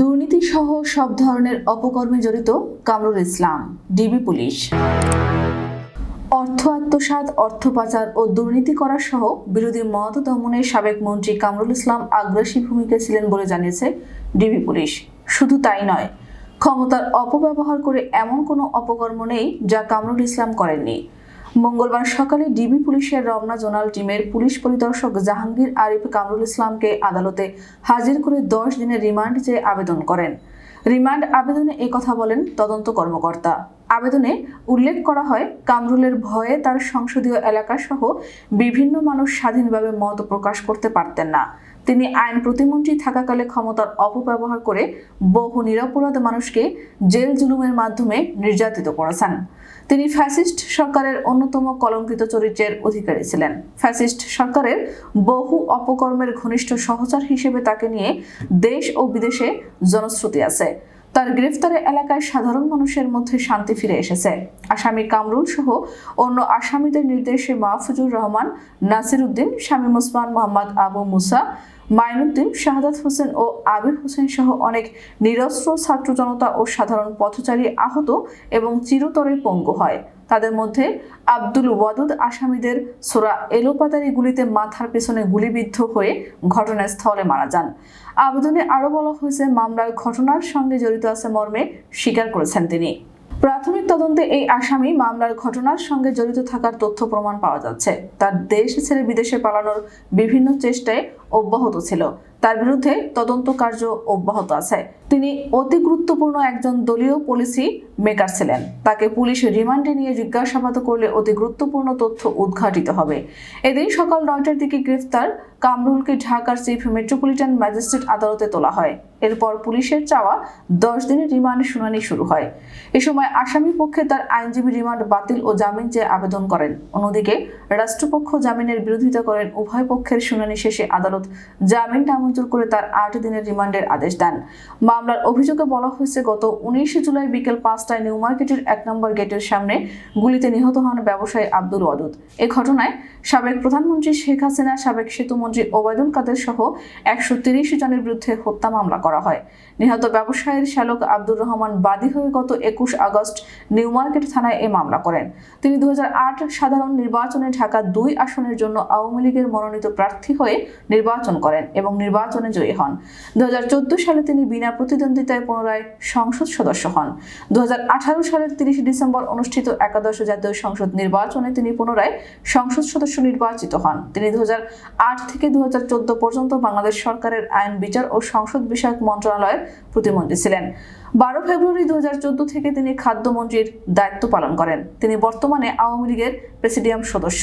দুর্নীতি সহ সব ধরনের অপকর্মে জড়িত কামরুল ইসলাম, ডিবি পুলিশ। অর্থ আত্মসাৎ অর্থ পাচার ও দুর্নীতি করার সহ বিরোধী মত দমনের সাবেক মন্ত্রী কামরুল ইসলাম আগ্রাসী ভূমিকা ছিলেন বলে জানিয়েছে ডিবি পুলিশ। শুধু তাই নয়, ক্ষমতার অপব্যবহার করে এমন কোনো অপকর্ম নেই যা কামরুল ইসলাম করেননি। মঙ্গলবার সকালে ডিবি পুলিশের রমনা জোনাল টিমের পুলিশ পরিদর্শক জাহাঙ্গীর আরিফ কামরুল ইসলামকে আদালতে হাজির করে দশ দিনের রিমান্ড চেয়ে আবেদন করেন। রিমান্ড আবেদনে কথা বলেন তদন্ত কর্মকর্তা। আবেদনে উল্লেখ করা হয়, কামরুলের ভয়ে তার সংসদীয় এলাকা সহ বিভিন্ন মানুষ স্বাধীনভাবে মত প্রকাশ করতে পারতেন না। তিনি আইন প্রতিমন্ত্রী থাকাকালে ক্ষমতার অপব্যবহার করে বহু নিরপরাধ মানুষকে জেল জুলুমের মাধ্যমে নির্যাতিত করেছেন। তিনি ফ্যাসিস্ট সরকারের অন্যতম কলঙ্কিত চরিত্রের অধিকারী ছিলেন। ফ্যাসিস্ট সরকারের বহু অপকর্মের ঘনিষ্ঠ সহচর হিসেবে তাকে নিয়ে দেশ ও বিদেশে জনশ্রুতি আছে। তার গ্রেফতারে এলাকায় সাধারণ মানুষের মধ্যে শান্তি ফিরে এসেছে। আসামি কামরুল সহ অন্য আসামিদের নির্দেশে মাহফুজুর রহমান নাসির উদ্দিন শামীম ওসমান, মোহাম্মদ আবু মুসা মাইনুদ্দিন, শাহাদাত হোসেন ও আবির হোসেন সহ অনেক নিরস্ত্র ছাত্র জনতা ও সাধারণ পথচারী আহত এবং চিরতরে পঙ্গু হয়। তাদের মধ্যে আব্দুল ওয়াদুদ আসামিদের সোরা এলোপাতারি গুলিতে মাথার পেছনে গুলিবিদ্ধ হয়ে ঘটনাস্থলে মারা যান। আবেদনে আরও বলা হয়েছে, মামলার ঘটনার সঙ্গে জড়িত আছে মর্মে স্বীকার করেছেন তিনি। প্রাথমিক তদন্তে এই আসামি মামলার ঘটনার সঙ্গে জড়িত থাকার তথ্য প্রমাণ পাওয়া যাচ্ছে। তার দেশ ছেড়ে বিদেশে পালানোর বিভিন্ন চেষ্টায় অব্যাহত ছিল। তার বিরুদ্ধে তদন্ত কার্য অব্যাহত আছে। তিনি অতি গুরুত্বপূর্ণ একজন দলীয় পলিসি মেকার ছিলেন। তাকে পুলিশ রিমান্ডে নিয়ে জিজ্ঞাসাবাদ করলে অতি গুরুত্বপূর্ণ তথ্য উদ্ঘাটিত হবে। এদিন সকাল নয়টার দিকে গ্রেফতার কামরুলকে ঢাকার চিফ মেট্রোপলিটন ম্যাজিস্ট্রেট আদালতে তোলা হয়। এরপর পুলিশের চাওয়া দশ দিনের রিমান্ড শুনানি শুরু হয়। এ সময় আসামি পক্ষে তার আইনজীবী রিমান্ড বাতিল ও জামিন চেয়ে আবেদন করেন। অন্যদিকে রাষ্ট্রপক্ষ জামিনের বিরোধিতা করেন উভয় পক্ষের শুনানি শেষে আদালত জামিন নামঞ্জুর করে তার আট দিনের রিমান্ডের আদেশ দেন। মামলার অভিযোগে বলা হয়েছে, গত উনিশে জুলাই বিকেল পাঁচটায় নিউ মার্কেটের এক নম্বর গেটের সামনে গুলিতে নিহত হন ব্যবসায়ী আব্দুল ওয়াদুদ। এ ঘটনায় সাবেক প্রধানমন্ত্রী শেখ হাসিনা, সাবেক সেতুমন্ত্রী ওবায়দুল কাদের সহ একশো তিরিশ জনের বিরুদ্ধে হত্যা মামলা করা হয়। নিহত ব্যবসায়ীর শ্যালক আব্দুর রহমান বাদী হয়ে গত একুশ আগস্ট নিউ মার্কেট থানায় এ মামলা করেন। তিনি দুহাজার আট সাধারণ নির্বাচনে ঢাকা দুই আসনের জন্য আওয়ামী লীগের মনোনীত প্রার্থী হয়ে নির্বাচন করেন এবং নির্বাচনে জয়ী হন। দু হাজার চোদ্দ সালে তিনি বিনা প্রতিদ্বন্দ্বিতায় পুনরায় সংসদ সদস্য হন। দু হাজার আঠারো সালের তিরিশে ডিসেম্বর অনুষ্ঠিত একাদশ জাতীয় সংসদ নির্বাচনে তিনি পুনরায় সংসদ সদস্য নির্বাচিত হন। তিনি দু হাজার আট থেকে দু হাজার চোদ্দ পর্যন্ত বাংলাদেশ সরকারের আইন, বিচার ও সংসদ বিষয়ক মন্ত্রণালয়ের প্রতিমন্ত্রী ছিলেন। বারো ফেব্রুয়ারি দু হাজার চোদ্দ থেকে তিনি খাদ্যমন্ত্রীর দায়িত্ব পালন করেন। তিনি বর্তমানে আওয়ামী লীগের প্রেসিডিয়াম সদস্য।